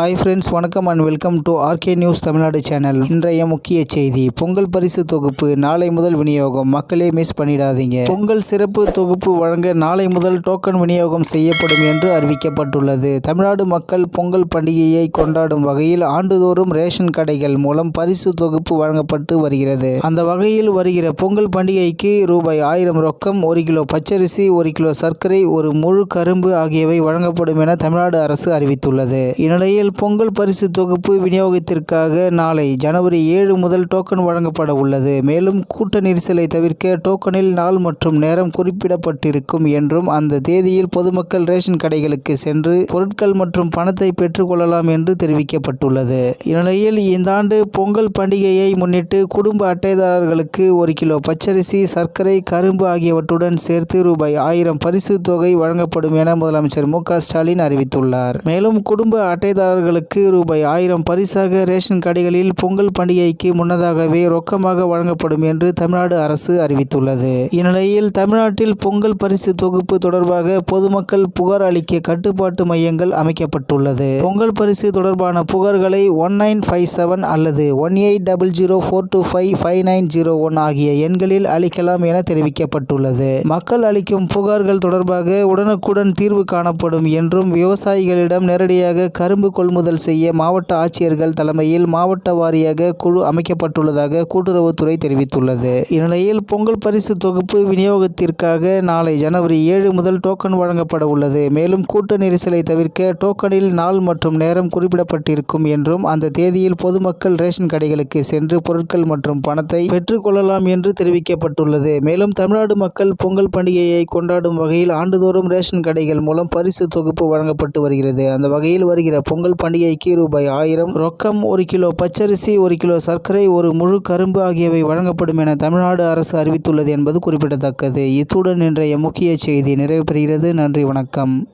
Hi friends வணக்கம் and welcome to RK news Tamil Nadu channel இன்றைய முக்கிய செய்தி பொங்கல் பரிசு தொகுப்பு நாளை முதல் விநியோகம். மக்களே மிஸ் பண்ணிடாதீங்க. பொங்கல் சிறப்பு தொகுப்பு வழங்க நாளை முதல் டோக்கன் விநியோகம் செய்யப்படும் என்று அறிவிக்கப்பட்டுள்ளது. தமிழ்நாடு மக்கள் பொங்கல் பண்டிகையை கொண்டாடும் வகையில் ஆண்டுதோறும் ரேஷன் கடைகள் மூலம் பரிசு தொகுப்பு வழங்கப்பட்டு வருகிறது. அந்த வகையில் வருகிற பொங்கல் பண்டிகைக்கு ரூபாய் ஆயிரம் ரொக்கம் ஒரு கிலோ பச்சரிசி ஒரு கிலோ சர்க்கரை ஒரு முழு கரும்பு ஆகியவை வழங்கப்படும் என தமிழ்நாடு அரசு அறிவித்துள்ளது. இந்நிலையில் பொங்கல் பரிசு தொகுப்பு விநியோகத்திற்காக நாளை ஜனவரி ஏழு முதல் டோக்கன் வழங்கப்பட உள்ளது. மேலும் கூட்ட நெரிசலை தவிர்க்க டோக்கனில் நாள் மற்றும் நேரம் குறிப்பிடப்பட்டிருக்கும் என்றும் அந்த தேதியில் பொதுமக்கள் ரேஷன் கடைகளுக்கு சென்று பொருட்கள் மற்றும் பணத்தை பெற்றுக்கொள்ளலாம் என்று தெரிவிக்கப்பட்டுள்ளது. இந்நிலையில் இந்த ஆண்டு பொங்கல் பண்டிகையை முன்னிட்டு குடும்ப அட்டைதாரர்களுக்கு ஒரு கிலோ பச்சரிசி சர்க்கரை கரும்பு ஆகியவற்றுடன் சேர்த்து ரூபாய் ஆயிரம் பரிசு தொகை வழங்கப்படும் என முதலமைச்சர் மு க ஸ்டாலின் அறிவித்துள்ளார். மேலும் குடும்ப அட்டைதாரர்களுக்கு ரூபாய் ஆயிரம் பரிசாக ரேஷன் கடைகளில் பொங்கல் பண்டிகைக்கு முன்னதாகவே ரொக்கமாக வழங்கப்படும் என்று தமிழ்நாடு அரசு அறிவித்துள்ளது. இந்நிலையில் தமிழ்நாட்டில் பொங்கல் பரிசு தொகுப்பு தொடர்பாக பொதுமக்கள் புகார் அளிக்க கட்டுப்பாட்டு மையங்கள் அமைக்கப்பட்டுள்ளது. பொங்கல் பரிசு தொடர்பான புகார்களை ஒன் நைன் ஃபைவ் செவன் அல்லது one eight double zero four two five five nine zero one ஆகிய எண்களில் அளிக்கலாம் என தெரிவிக்கப்பட்டுள்ளது. மக்கள் அளிக்கும் புகார்கள் தொடர்பாக உடனுக்குடன் தீர்வு காணப்படும் என்றும் விவசாயிகளிடம் நேரடியாக கரும்பு கொள்முதல் செய்ய மாவட்ட ஆட்சியர்கள் தலைமையில் மாவட்ட வாரியாக குழு அமைக்கப்பட்டுள்ளதாக கூட்டுறவுத்துறை தெரிவித்துள்ளது. இந்நிலையில் பொங்கல் பரிசு தொகுப்பு விநியோகத்திற்காக நாளை ஜனவரி ஏழு முதல் டோக்கன் வழங்கப்பட உள்ளது. மேலும் கூட்ட நெரிசலை தவிர்க்க டோக்கனில் நாள் மற்றும் நேரம் குறிப்பிடப்பட்டிருக்கும் என்றும் அந்த தேதியில் பொதுமக்கள் ரேஷன் கடைகளுக்கு சென்று பொருட்கள் மற்றும் பணத்தை பெற்றுக்கொள்ளலாம் என்று தெரிவிக்கப்பட்டுள்ளது. மேலும் தமிழ்நாடு மக்கள் பொங்கல் பண்டிகையை கொண்டாடும் வகையில் ஆண்டுதோறும் ரேஷன் கடைகள் மூலம் பரிசு தொகுப்பு வழங்கப்பட்டு வருகிறது. அந்த வகையில் வருகிற பொங்கல் பொங்கல் பண்டிகைக்கு ரூபாய் ஆயிரம். ரொக்கம் ஒரு கிலோ பச்சரிசி ஒரு கிலோ சர்க்கரை ஒரு முழு கரும்பு ஆகியவை வழங்கப்படும் என தமிழ்நாடு அரசு அறிவித்துள்ளது என்பது குறிப்பிடத்தக்கது. இத்துடன் இன்றைய முக்கிய செய்தி நிறைவு பெறுகிறது நன்றி வணக்கம்.